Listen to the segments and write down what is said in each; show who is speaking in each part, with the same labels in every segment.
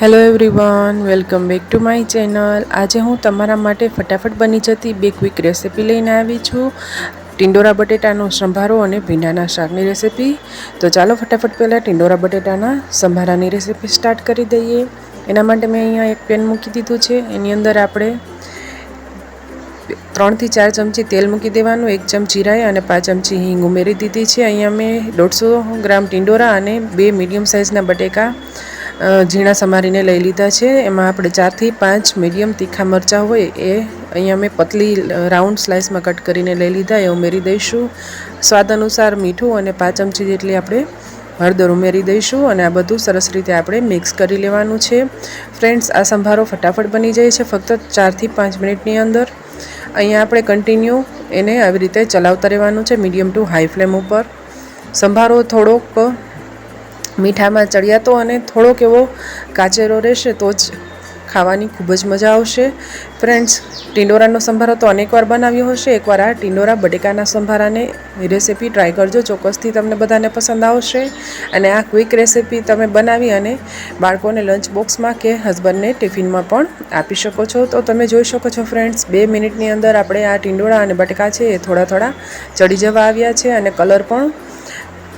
Speaker 1: Hello everyone welcome back to my channel આજે હું તમારા માટે ફટાફટ બની જતી બે ક્વિક રેસીપી લઈને આવી છું. ટિંડોરા બટેટાનો સંભારો અને ભીંડાના શાકની રેસિપી તો ચાલો ફટાફટ પહેલાં ટિંડોરા બટેટાના સંભારાની રેસીપી સ્ટાર્ટ કરી દઈએ. એના માટે મેં અહીંયા એક પેન મૂકી દીધું છે. એની અંદર આપણે ત્રણથી ચાર ચમચી તેલ મૂકી દેવાનું, એક ચમચી રાઈ અને પાંચ ચમચી હિંગ ઉમેરી દીધી છે. અહીંયા મેં દોઢસો ગ્રામ ટિંડોરા અને બે મીડિયમ સાઇઝના બટેકા ઝીણા સમારીને લઈ લીધા છે. એમાં આપણે ચારથી પાંચ મીડિયમ તીખા મરચાં હોય એ અહીંયા મેં પતલી રાઉન્ડ સ્લાઇસમાં કટ કરીને લઈ લીધા. એ ઉમેરી દઈશું. સ્વાદ અનુસાર મીઠું અને પાંચ ચમચી જેટલી આપણે હળદર ઉમેરી દઈશું અને આ બધું સરસ રીતે આપણે મિક્સ કરી લેવાનું છે. ફ્રેન્ડ્સ, આ સંભારો ફટાફટ બની જાય છે ફક્ત ચારથી પાંચ મિનિટની અંદર. અહીંયા આપણે કન્ટિન્યુ એને આવી રીતે ચલાવતા રહેવાનું છે મીડિયમ ટુ હાઈ ફ્લેમ ઉપર. સંભારો થોડોક મીઠામાં ચડિયાતો અને થોડોક એવો કાચેરો રહેશે તો જ ખાવાની ખૂબ જ મજા આવશે. ફ્રેન્ડ્સ, ટિંડોરાનો સંભારો તો અનેકવાર બનાવ્યો હશે. એકવાર આ ટિંડોરા બટેકાના સંભારાને રેસીપી ટ્રાય કરજો. ચોક્કસથી તમને બધાને પસંદ આવશે. અને આ ક્વિક રેસીપી તમે બનાવી અને બાળકોને લંચ બોક્સમાં કે હસબન્ડને ટિફિનમાં પણ આપી શકો છો. તો તમે જોઈ શકો છો ફ્રેન્ડ્સ, બે મિનિટની અંદર આપણે આ ટિંડોળા અને બટકા છે એ થોડા થોડા ચડી જવા આવ્યા છે અને કલર પણ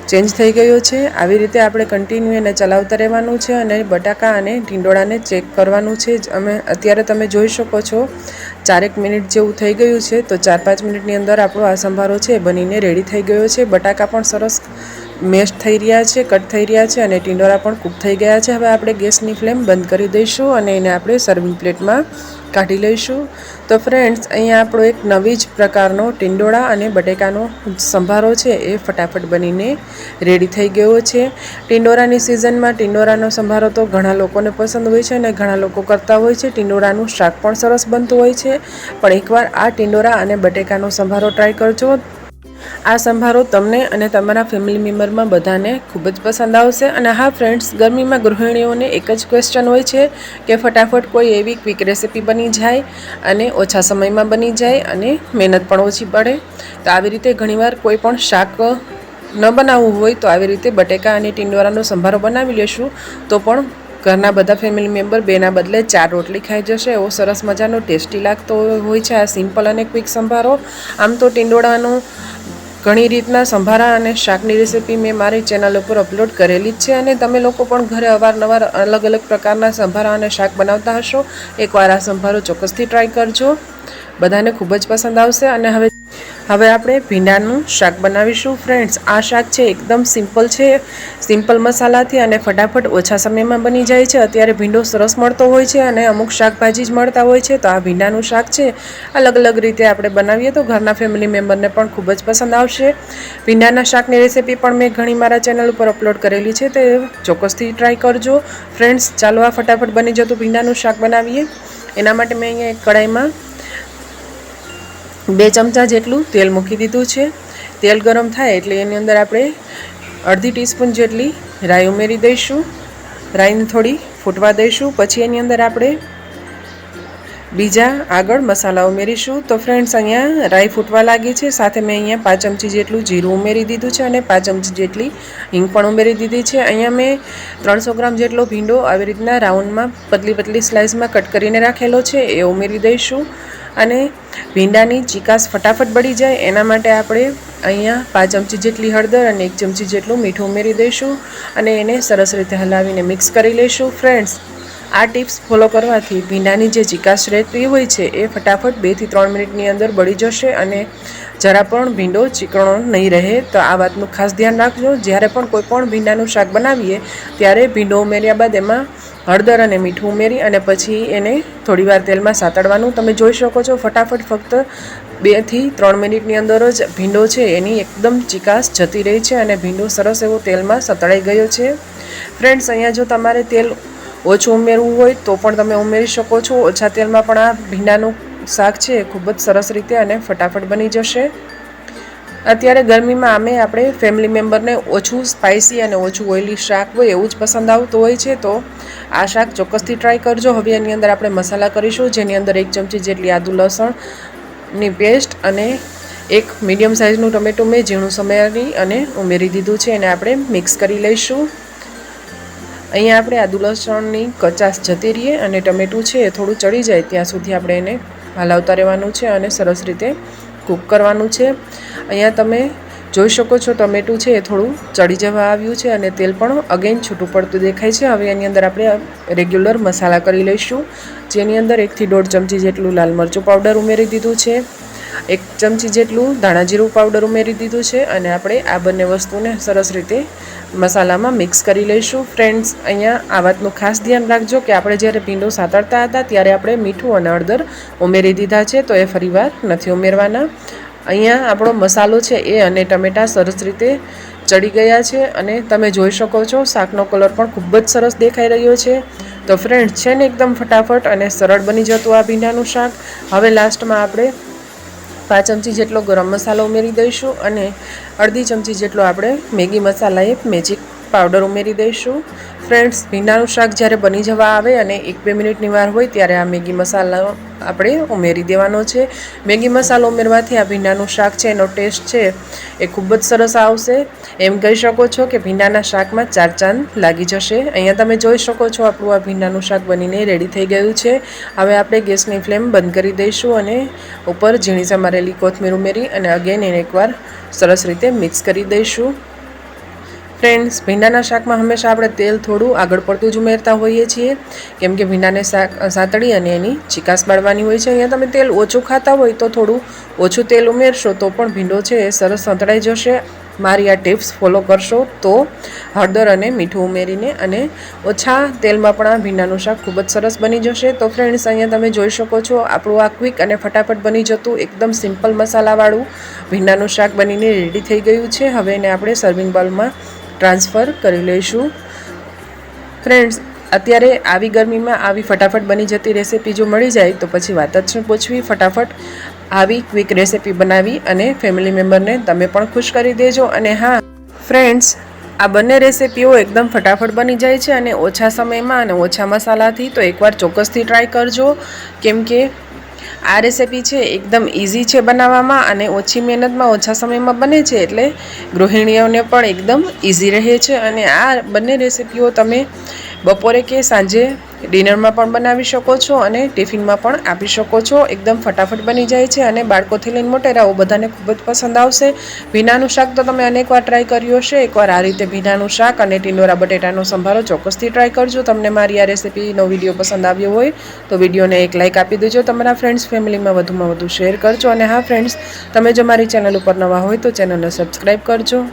Speaker 1: ચેન્જ થઈ ગયો છે. આવી રીતે આપણે કન્ટિન્યુ એને ચલાવતા રહેવાનું છે અને બટાકા અને ઢીંડોળાને ચેક કરવાનું છે. અમે અત્યારે તમે જોઈ શકો છો, ચારેક મિનિટ જેવું થઈ ગયું છે. તો ચાર પાંચ મિનિટની અંદર આપણો આ સંભારો છે બનીને રેડી થઈ ગયો છે. બટાકા પણ સરસ મેશ થઈ રહ્યા છે, કટ થઈ રહ્યા છે અને ટીંડોરા પણ કૂક થઈ ગયા છે. હવે આપણે ગેસની ફ્લેમ બંધ કરી દઈશું અને એને આપણે સર્વિંગ પ્લેટમાં કાઢી લઈશું. તો ફ્રેન્ડ્સ અહીંયા આપણો એક નવી જ પ્રકારનો ટીંડોળા અને બટેકાનો સંભારો છે, એ ફટાફટ બનીને રેડી થઈ ગયો છે. ટીંડોરાની સિઝનમાં ટીંડોરાનો સંભારો તો ઘણા લોકોને પસંદ હોય છે અને ઘણા લોકો કરતા હોય છે. ટીંડોરાનું શાક પણ સરસ બનતું હોય છે. પણ એકવાર આ ટીંડોરા અને બટેકાનો સંભારો ટ્રાય કરજો. આ સંભારો તમને અને તમારા ફેમિલી મેમ્બરમાં બધાને ખૂબ જ પસંદ આવશે અને હા ફ્રેન્ડ્સ ગરમીમાં ગૃહિણીઓને એક જ ક્વેશ્ચન હોય છે કે ફટાફટ કોઈ એવી ક્વિક રેસિપી બની જાય અને ઓછા સમયમાં બની જાય અને મહેનત પણ ઓછી પડે. તો આવી રીતે ઘણીવાર કોઈ પણ શાક ન બનાવવું હોય તો આવી રીતે બટેકા અને ટીંડોરાનો સંભારો બનાવી લેશું. તો પણ ઘરના બધા ફેમિલી મેમ્બર બેના બદલે ચાર રોટલી ખાઈ જશે. એવો સરસ મજાનો ટેસ્ટી લાગતો હોય છે આ સિમ્પલ અને ક્વિક સંભારો. આમ તો ટીંડોળાનું ઘણી રીતના સંભારા અને શાકની રેસીપી મેં મારી ચેનલ ઉપર અપલોડ કરેલી જ છે અને તમે લોકો પણ ઘરે અવારનવાર અલગ અલગ પ્રકારના સંભારા અને શાક બનાવતા હશો. એકવાર આ સંભારો ચોક્કસથી ટ્રાય કરજો. બધાને ખૂબ જ પસંદ આવશે અને હવે હવે આપણે ભીંડાનું શાક બનાવીશું. ફ્રેન્ડ્સ આ શાક છે એકદમ સિમ્પલ છે. સિમ્પલ મસાલાથી અને ફટાફટ ઓછા સમયમાં બની જાય છે. અત્યારે ભીંડો સરસ મળતો હોય છે અને અમુક શાકભાજી જ મળતા હોય છે. તો આ ભીંડાનું શાક છે. અલગ અલગ રીતે આપણે બનાવીએ તો ઘરના ફેમિલી મેમ્બરને પણ ખૂબ જ પસંદ આવશે. ભીંડાના શાકની રેસીપી પણ મેં ઘણી મારા ચેનલ ઉપર અપલોડ કરેલી છે. તે ચોક્કસથી ટ્રાય કરજો. ફ્રેન્ડ્સ ચાલો આ ફટાફટ બની જતું ભીંડાનું શાક બનાવીએ. એના માટે મેં અહીંયા એક કઢાઈમાં બે ચમચા જેટલું તેલ મૂકી દીધું છે. તેલ ગરમ થાય એટલે એની અંદર આપણે અડધી ટીસ્પૂન જેટલી રાઈ ઉમેરી દઈશું. રાઈને થોડી ફૂટવા દઈશું. પછી એની અંદર આપણે બીજા આગળ મસાલા ઉમેરીશું. તો ફ્રેન્ડ્સ અહીંયા રાઈ ફૂટવા લાગી છે. સાથે મેં અહીંયા પાંચ ચમચી જેટલું જીરું ઉમેરી દીધું છે અને પાંચ ચમચી જેટલી હિંગ પણ ઉમેરી દીધી છે. અહીંયા મેં ત્રણસો ગ્રામ જેટલો ભીંડો આવી રીતના રાઉન્ડમાં પતલી પતલી સ્લાઇસમાં કટ કરીને રાખેલો છે. એ ઉમેરી દઈશું. અને ભીંડાની ચિકાસ ફટાફટ બળી જાય. એના માટે આપણે અહીંયા પાંચ ચમચી જેટલી હળદર અને એક ચમચી જેટલું મીઠું ઉમેરી દઈશું અને એને સરસ રીતે હલાવીને મિક્સ કરી લઈશું. ફ્રેન્ડ્સ આ ટિપ્સ ફોલો કરવાથી ભીંડાની જે ચિકાશ રહેતી હોય છે, એ ફટાફટ બેથી ત્રણ મિનિટની અંદર બળી જશે અને જરા પણ ભીંડો ચીકણો નહીં રહે. તો આ વાતનું ખાસ ધ્યાન રાખજો. જ્યારે પણ કોઈ પણ ભીંડાનું શાક બનાવીએ, ત્યારે ભીંડો ઉમેર્યા બાદ એમાં હળદર અને મીઠું ઉમેરી અને પછી એને થોડીવાર તેલમાં સાતડવાનું. તમે જોઈ શકો છો, ફટાફટ ફક્ત બેથી ત્રણ મિનિટની અંદર જ ભીંડો છે, એની એકદમ ચિકાસ જતી રહી છે અને ભીંડો સરસ એવો તેલમાં સતળાઈ ગયો છે. ફ્રેન્ડ્સ, અહીંયા જો તમારે તેલ ઓછું ઉમેરવું હોય તો પણ તમે ઉમેરી શકો છો. ઓછા તેલમાં પણ આ ભીંડાનું શાક છે એ ખૂબ જ સરસ રીતે અને ફટાફટ બની જશે. અત્યારે ગરમીમાં આમે આપણે ફેમિલી મેમ્બરને ઓછું સ્પાઇસી અને ઓછું ઓઇલી શાક હોય એવું જ પસંદ આવતું હોય છે, તો આ શાક ચોક્કસથી ટ્રાય કરજો. હવે એની અંદર આપણે મસાલા કરીશું, જેની અંદર એક ચમચી જેટલી આદુ લસણની પેસ્ટ અને એક મીડિયમ સાઇઝનું ટમેટું મેં ઝીણું સમારી અને ઉમેરી દીધું છે. એને આપણે મિક્સ કરી લઈશું. અહીંયા આપણે આદુ લસણની કચાશ જતી રહીએ અને ટમેટું છે એ થોડું ચડી જાય ત્યાં સુધી આપણે એને હલાવતા રહેવાનું છે અને સરસ રીતે કૂક કરવાનું છે. અહીંયા તમે જોઈ શકો છો ટમેટું છે એ થોડું ચડી જવા આવ્યું છે અને તેલ પણ અગેન છૂટું પડતું દેખાય છે. હવે એની અંદર આપણે રેગ્યુલર મસાલા કરી લઈશું. જેની અંદર એકથી દોઢ ચમચી જેટલું લાલ મરચું પાવડર ઉમેરી દીધું છે. એક ચમચી જેટલું ધાણા જીરું પાવડર ઉમેરી દીધું છે અને આપણે આ બંને વસ્તુને સરસ રીતે મસાલામાં મિક્સ કરી લઈશું. ફ્રેન્ડ્સ અહીંયા આ વાતનું ખાસ ધ્યાન રાખજો કે આપણે જ્યારે પીંડો સાતળતા હતા ત્યારે આપણે મીઠું અને હળદર ઉમેરી દીધા છે, તો એ ફરીવાર નથી ઉમેરવાના. અહીંયા આપણો મસાલો છે એ અને ટમેટાં સરસ રીતે ચડી ગયા છે અને તમે જોઈ શકો છો શાકનો કલર પણ ખૂબ જ સરસ દેખાઈ રહ્યો છે. તો ફ્રેન્ડ્સ છે ને એકદમ ફટાફટ અને સરળ બની જતું આ ભીંડાનું શાક. હવે લાસ્ટમાં આપણે પાંચ ચમચી જેટલો ગરમ મસાલો ઉમેરી દઈશું અને અડધી ચમચી જેટલો આપણે મેગી મસાલા એ મેજિક પાવડર ઉમેરી દઈશું. ફ્રેન્ડ્સ ભીંડાનું શાક જ્યારે બની જવા આવે અને એક બે મિનિટની વાર હોય ત્યારે આ મેગી મસાલા આપણે ઉમેરી દેવાનો છે. મેગી મસાલો ઉમેરવાથી આ ભીંડાનું શાક છે, એનો ટેસ્ટ છે, એ ખૂબ જ સરસ આવશે. એમ કહી શકો છો કે ભીંડાના શાકમાં ચાર ચાંદ લાગી જશે. અહીંયા તમે જોઈ શકો છો આપણું આ ભીંડાનું શાક બનીને રેડી થઈ ગયું છે. હવે આપણે ગેસની ફ્લેમ બંધ કરી દઈશું અને ઉપર ઝીણી સમારેલી કોથમીર ઉમેરી અને અગેન એને એકવાર સરસ રીતે મિક્સ કરી દઈશું. ફ્રેન્ડ્સ ભીંડાના શાકમાં હંમેશા આપણે તેલ થોડું આગળ પડતું જ ઉમેરતા હોઈએ છીએ. કેમ કે ભીંડાને શાક સાતળી અને એની ચિકાસ બાળવાની હોય છે. અહીંયા તમે તેલ ઓછું ખાતા હોય તો થોડું ઓછું તેલ ઉમેરશો તો પણ ભીંડો છે એ સરસ સંતળાઈ જશે. મારી આ ટિપ્સ ફોલો કરશો તો હળદર અને મીઠું ઉમેરીને અને ઓછા તેલમાં પણ આ ભીંડાનું શાક ખૂબ જ સરસ બની જશે. તો ફ્રેન્ડ્સ અહીંયા તમે જોઈ શકો છો આપણું આ ક્વિક અને ફટાફટ બની જતું એકદમ સિમ્પલ મસાલાવાળું ભીંડાનું શાક બનીને રેડી થઈ ગયું છે. હવે એને આપણે સર્વિંગ બાઉલમાં ટ્રાન્સફર કરી લઈશું. ફ્રેન્ડ્સ અત્યારે આવી ગરમીમાં આવી ફટાફટ બની જતી રેસીપી જો મળી જાય તો પછી વાત જ શું પૂછવી. ફટાફટ આવી ક્વિક રેસીપી બનાવી અને ફેમિલી મેમ્બરને તમે પણ ખુશ કરી દેજો. અને હા ફ્રેન્ડ્સ આ બંને રેસીપીઓ એકદમ ફટાફટ બની જાય છે અને ઓછા સમયમાં અને ઓછા મસાલાથી તો એકવાર ચોક્કસથી ટ્રાય કરજો. કેમ કે આ રેસીપી છે એકદમ ઇઝી છે બનાવવામાં અને ઓછી મહેનતમાં ઓછા સમયમાં બને છે એટલે ગૃહિણીઓને પણ એકદમ ઇઝી રહે છે. અને આ બંને રેસીપીઓ તમે બપોરે કે સાંજે ડિનરમાં પણ બનાવી શકો છો અને ટિફિનમાં પણ આપી શકો છો. એકદમ ફટાફટ બની જાય છે અને બાળકોથી લઈને મોટેરાઓ બધાને ખૂબ જ પસંદ આવશે. ભીનાનું શાક તો તમે અનેકવાર ટ્રાય કર્યું હશે. એકવાર આ રીતે ભીનાનું શાક અને ટીંડોરા બટેટાનો સંભારો ચોક્કસથી ટ્રાય કરજો. તમને મારી આ રેસીપીનો વીડિયો પસંદ આવ્યો હોય તો વિડીયોને એક લાઇક આપી દેજો. તમારા ફ્રેન્ડ્સ ફેમિલીમાં વધુમાં વધુ શેર કરજો. અને હા ફ્રેન્ડ્સ તમે જો મારી ચેનલ ઉપર નવા હોય તો ચેનલને સબસ્ક્રાઈબ કરજો.